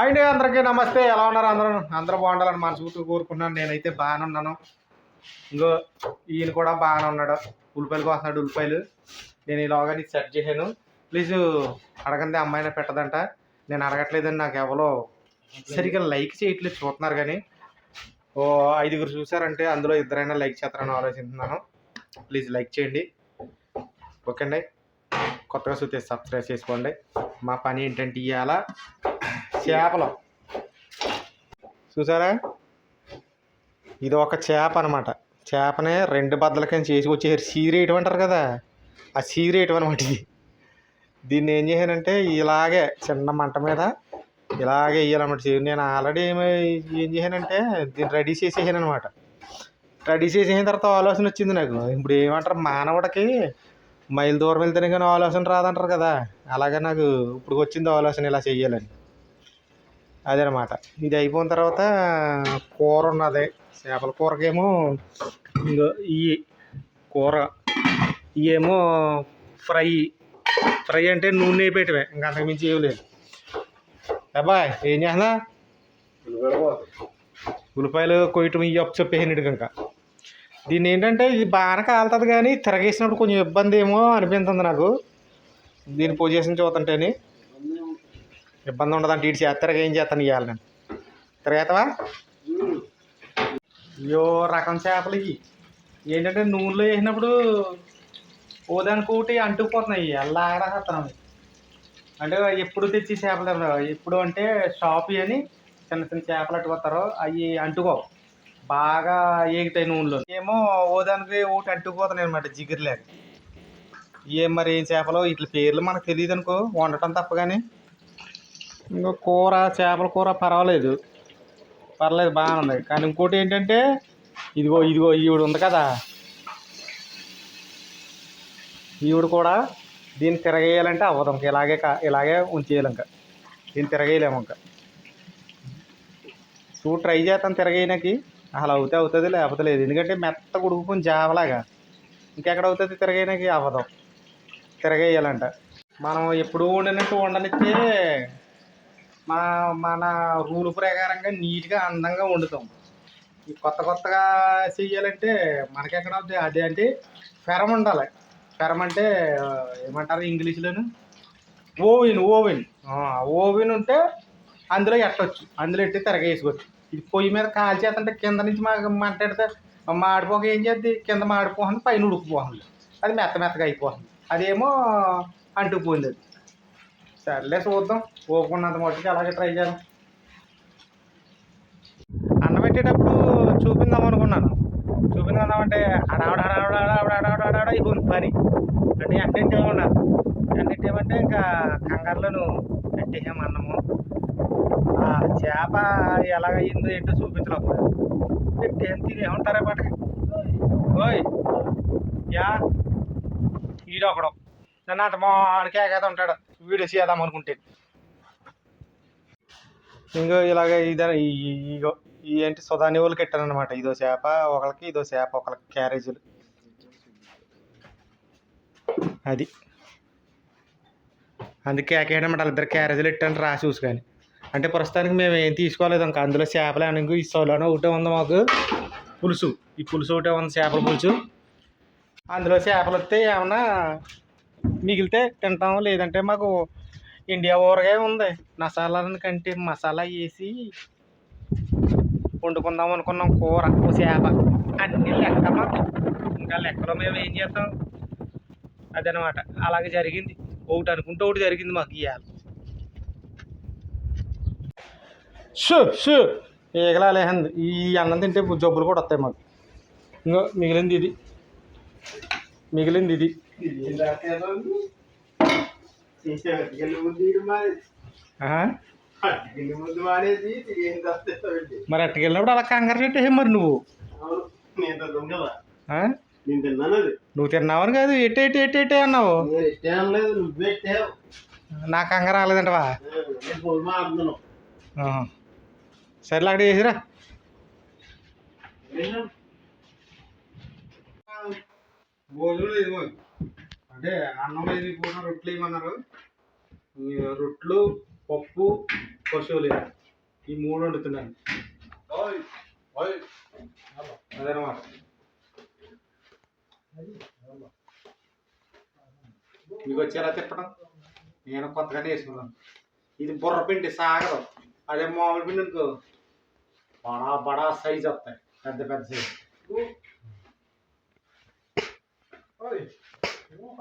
అండి అందరికీ నమస్తే. ఎలా ఉన్నారు అందరూ? అందరూ బాగుండాలని మనస్ఫూర్తిగా కోరుకున్నాను నేనైతే బాగానే ఉన్నాను. ఇంకో ఈయన కూడా బాగానే ఉన్నాడు. ఉల్లిపాయలు కోస్తున్నాడు ఉల్లిపాయలు. నేను ఇలాగా నీకు సెట్ చేశాను. ప్లీజ్ అడగండి అమ్మాయిని పెట్టదంట. నేను అడగట్లేదని నాకు ఎవరో సరిగ్గా లైక్ చేయట్లేదు చూస్తున్నారు కానీ. ఓ ఐదుగురు చూసారంటే అందులో ఇద్దరైనా లైక్ చేస్తారని ఆలోచిస్తున్నాను. ప్లీజ్ లైక్ చేయండి. ఓకే అండి. కొత్తగా చూస్తే సబ్స్క్రైబ్ చేసుకోండి. మా పని ఏంటంటే ఇవాళ చేపలు. చూసారా? ఇది ఒక చేప అనమాట చేపనే రెండు బద్దలకని చేసి వచ్చేసారు. సీరేయటం అంటారు కదా? ఆ సీరేయటం అనమాట ఇది. దీన్ని ఏం చేశానంటే ఇలాగే చిన్న మంట మీద ఇలాగే వేయాలన్నమాట నేను ఆల్రెడీ ఏమి ఏం చేశానంటే దీన్ని రెడీ చేసేసాను అనమాట రెడీ చేసేసిన తర్వాత ఆలోచన వచ్చింది నాకు. ఇప్పుడు ఏమంటారు? మానవుడికి మైల్ దూరం వెళ్తేనే కానీ ఆలోచన రాదంటారు కదా? అలాగే నాకు ఇప్పుడు వచ్చింది ఆలోచన ఇలా చేయాలని అదనమాట. ఇది అయిపోయిన తర్వాత కూర ఉన్నది. చేపల కూరకేమో ఇంకో ఈ కూర ఇవేమో ఫ్రై. ఫ్రై అంటే నూనె పెట్టమే ఇంకా అంతకుమించి ఏం లేదు. అబ్బాయ్ ఏం చేస్తున్నా? ఉల్లిపాయలు కొయ్యటం ఇవి అప్పు చెప్పేసినట్టు ఇంకా. దీన్ని ఏంటంటే ఇది బాగానే కాలుతుంది కానీ తిరగేసినప్పుడు కొంచెం ఇబ్బంది ఏమో అనిపిస్తుంది నాకు. దీని పొజిషన్ చూస్తుంటేనే ఇబ్బంది ఉండదంటే ఇటు చేస్తారు ఏం చేస్తాను ఇవ్వాలి నేను. తిరగేస్తావా అయ్యో రకం చేపలు ఇవి ఏంటంటే నూనెలో వేసినప్పుడు ఓదానికి ఒకటి అంటుకుపోతున్నాయి ఎల్లాగా చేస్తున్నాం అంటే ఎప్పుడు తెచ్చి చేపలు ఎప్పుడు అంటే షాప్ అని చిన్న చిన్న చేపలు అట్టుకొస్తారు అవి అంటుకోవు బాగా ఏగుతాయి నూనెలో. ఏమో ఓదానికి ఒకటి అంటుకుపోతున్నాయి అనమాట జిగురులేక. ఏం మరి ఏం చేపలు? ఇట్ల పేర్లు మనకు తెలియదు అనుకో వండటం తప్ప కానీ ఇంకా కూర చేపల కూర పర్వాలేదు. పర్లేదు బాగానే ఉంది. కానీ ఇంకోటి ఏంటంటే ఇదిగో ఇదిగో ఈవిడ ఉంది కదా. ఈవిడ కూడా దీన్ని తిరగేయాలంటే అవ్వదు ఇంక. ఇలాగే కా ఇలాగే ఉంచేయాలి ఇంకా. దీన్ని తిరగేయలేము ఇంకా. చూ ట్రై చేస్తాను తిరగేయడానికి. అసలు అవుతే అవుతుంది లేకపోతే లేదు. ఎందుకంటే మెత్త ఉడుకుని జావలాగా ఇంకెక్కడ అవుతుంది తిరగైనకి అవ్వదు. తిరగేయాలంట. మనం ఎప్పుడు వండినట్టు వండనిచ్చే మన మన రూల్ ప్రకారంగా నీట్గా అందంగా వండుతాం. ఈ కొత్త కొత్తగా చెయ్యాలంటే మనకెక్కడ అవుతుంది అదే అంటే ఫెరం ఉండాలి. ఫెరం అంటే ఏమంటారు ఇంగ్లీష్లోను? Oven oven. ఓవెన్ ఉంటే అందులో ఎట్టొచ్చు. అందులో ఎట్టి తిరగేసుకోవచ్చు. ఇది పొయ్యి మీద కాల్చేస్తుంటే కింద నుంచి మాకు మంటాడితే మాడిపోక ఏం చేద్ది? కింద మాడిపోతుంది పైన ఉడికిపోతుంది. అది మెత్త మెత్తగా అయిపోతుంది. అదేమో అంటుకుపోయింది అది. సర్లే చూద్దాం ఓపుకున్నంత మట్టుకు అలాగే ట్రై చేద్దాం అన్నం పెట్టేటప్పుడు చూపిందాం అనుకున్నాను. చూపిందాం అంటే హడావిడ హడావిడ హడావిడ హడావిడ హడావిడ అయిపోయింది పని. అంటే ఎంటెంటే ఉన్నాను అన్నింటి ఏమంటే ఇంకా కంగారులను పెట్టేసాము అన్నము. ఆ చేప ఎలాగయ్యిందో ఏంటో చూపించలేదు పెట్టేం తినేమంటారా పట్టక ఓయ్ యా ఈడొకడు. నన్ను అంత మాడికి ఏకాద ఉంటాడు. వీడియో చేద్దాం అనుకుంటే. ఇంకో ఇలాగ ఇదే ఇగో ఈ ఏంటి సుధాని వాళ్ళకి ఎట్టాను ఇదో చేప ఒకరికి ఇదో చేప ఒకళ్ళకి క్యారేజీలు. అది. అందుకే ఏకేయడం ఇద్దరు క్యారేజీలు ఎట్టాను రాసి చూసుకొని అంటే ప్రస్తుతానికి మేము ఏం తీసుకోలేదు ఇంకా. అందులో చేపలు అని ఈ సోలోనే ఒకటే ఉంది మాకు. పులుసు. ఈ పులుసు ఒకటే ఉంది చేపల పులుసు. అందులో చేపలు వస్తే ఏమన్నా మిగిలితే తింటాం. లేదంటే మాకు ఇండియా ఊరగాయ ఉంది. మసాలాలను కంటే మసాలా వేసి వండుకుందాం అనుకున్నాం. కూర చేప అన్ని లెక్క మాకు. ఇంకా లెక్కలో మేము ఏం చేస్తాం? అదనమాట. అలాగే జరిగింది. ఒకటి అనుకుంటే ఒకటి జరిగింది మాకు ఇవాళ షూ షూ ఈగలా లేహంది ఈ అన్నం తింటే జబ్బులు కూడా వస్తాయి మాకు. ఇంకో మిగిలింది ఇది. మిగిలింది ఇది. మరి అట్టుకెళ్ళినప్పుడు అలా కంగారు పెట్టే మరి నువ్వు? నువ్వు తిన్నావని కాదు ఎట్టే ఎట్టే ఎట్టే ఎట్టే అన్నావు? నా కంగారు రాలేదంటవా? సరే అక్కడ చేసిరా. భోజనం లేదు అంటే అన్నం లేదు పూట రొట్టెలు ఇవ్వమన్నారు ఈ రొట్టెలు పప్పు పశువులు ఈ మూడు వండుతున్నాను అదనమాట మీకు వచ్చేలా తిప్పడం? నేను కొత్తగా నేర్చుకున్నాను ఇది బుర్ర పిండి సాగదు. అదే మామూలు పిండి అనుకో. బడా బడా సైజ్ వస్తాయి. పెద్ద పెద్ద సైజ్.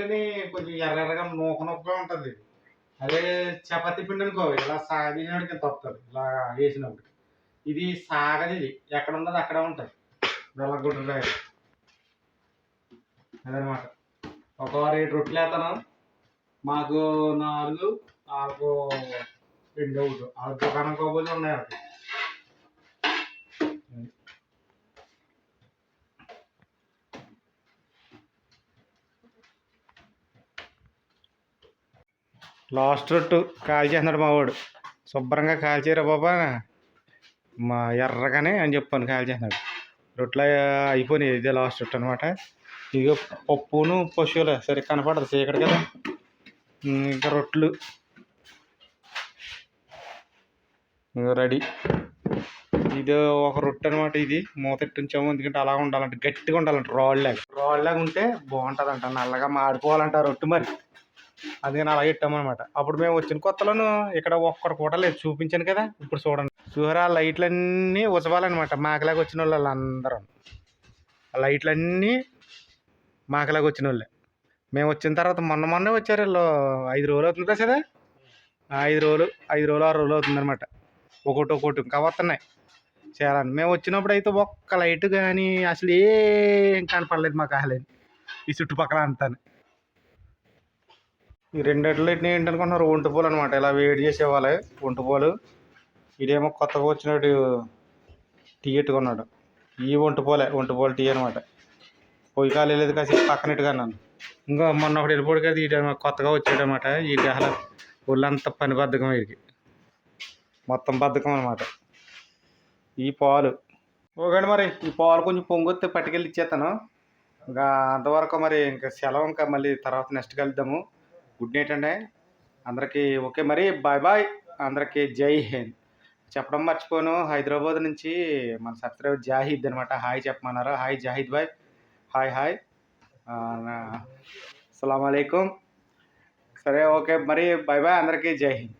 గుడ్ కొంచెం ఎర్ర ఎర్రగా నూక నొప్పిగా ఉంటుంది. అదే చపాతీ పిండి అనుకో ఇలా సాగినడికి ఇంత వస్తుంది? ఇలా వేసినప్పుడు. ఇది సాగది ఇది. ఎక్కడ ఉన్నది అక్కడ ఉంటుంది. వెల్లగుడ్డు అదనమాట. ఒక రేటు రొట్టెలు వేస్తాను. మాకు నాలుగు నాలుగు రెండు ఒకటి. ఆ దుకాణం కాబోలు ఉన్నాయి ఒకటి లాస్ట్ రొట్టు కాల్ చేస్తున్నాడు మా వాడు శుభ్రంగా కాల్ చేయరా బాబా? మా ఎర్రగానే అని చెప్పాను కాల్ చేస్తున్నాడు. రొట్టెలు అయిపోయినాయి ఇదే లాస్ట్ రొట్టు అనమాట ఇదిగో పప్పును పశువులు సరే కనపడదు చీకటి కదా. ఇంకా రొట్టెలు. రెడీ. ఇది ఒక రొట్టె అనమాట ఇది. మూత ఎట్టించాము ఎందుకంటే అలా ఉండాలంటే గట్టిగా ఉండాలంట రాళ్ళలాగా. రాళ్ళలాగా ఉంటే బాగుంటుందంట నల్లగా మాడిపోవాలంట ఆ రొట్టె మరి. అందుకని అలా పెట్టామన్నమాట అప్పుడు మేము వచ్చిన కొత్తలోను ఇక్కడ ఒక్కరు కూడా లేదు చూపించాను కదా. ఇప్పుడు చూడండి. చూసారా? ఆ లైట్లన్నీ ఉసవాలన్నమాట మాకలాగా వచ్చిన వాళ్ళు అందరం. ఆ లైట్లన్నీ మాకలాగా వచ్చిన వాళ్ళే. మేము వచ్చిన తర్వాత మొన్న మొన్నే వచ్చారు వీళ్ళు. ఐదు రోజులు అవుతుంది కదా ఐదు రోజులు ఐదు రోజులు ఆరు రోజులు అవుతుంది అనమాట ఒకటి ఒకటి ఇంకా వస్తున్నాయి. చాలా మేము వచ్చినప్పుడు అయితే ఒక్క లైట్ కానీ అసలు ఏం కనపడలేదు మాకు అసలు. ఈ చుట్టుపక్కల అంతా ఈ రెండిట్లని ఏంటనుకుంటున్నారు? ఒంటి పూలు అనమాట ఇలా వేడి చేసేవాళ్ళే ఒంటిపూలు ఇదేమో కొత్తగా వచ్చినట్టు టీ ఎట్టుకున్నాడు. ఈ ఒంటిపోలే ఒంటిపోలు టీ అనమాట పొయ్యి కాలు వెళ్ళేది కాసి పక్కన ఇట్టుకున్నాను ఇంకా మొన్న ఒకటి వెళ్ళిపోడు కదా ఈ కొత్తగా వచ్చాడనమాట ఈ గహల ఒళ్ళంతా పని బద్ధకం వీడికి. మొత్తం బద్ధకం అనమాట ఈ పాలు. ఓకే మరి ఈ పాలు కొంచెం పొంగొత్తే పట్టుకెళ్ళి ఇచ్చేస్తాను. ఇంకా అంతవరకు మరి ఇంకా సెలవు ఇంకా మళ్ళీ తర్వాత నెక్స్ట్ కలుద్దాము. గుడ్ నైట్ అండి. అందరికీ ఓకే మరి బాయ్ బాయ్. అందరికీ జై హింద్. చెప్పడం మర్చిపోను హైదరాబాద్ నుంచి మన సబ్స్క్రైబర్ జాహిద్ అనమాట హాయ్ చెప్పమన్నారు? Hi Zahid bye. Hi hi. అస్సలం అయికం సరే ఓకే మరి బాయ్ బాయ్. అందరికీ జై హింద్.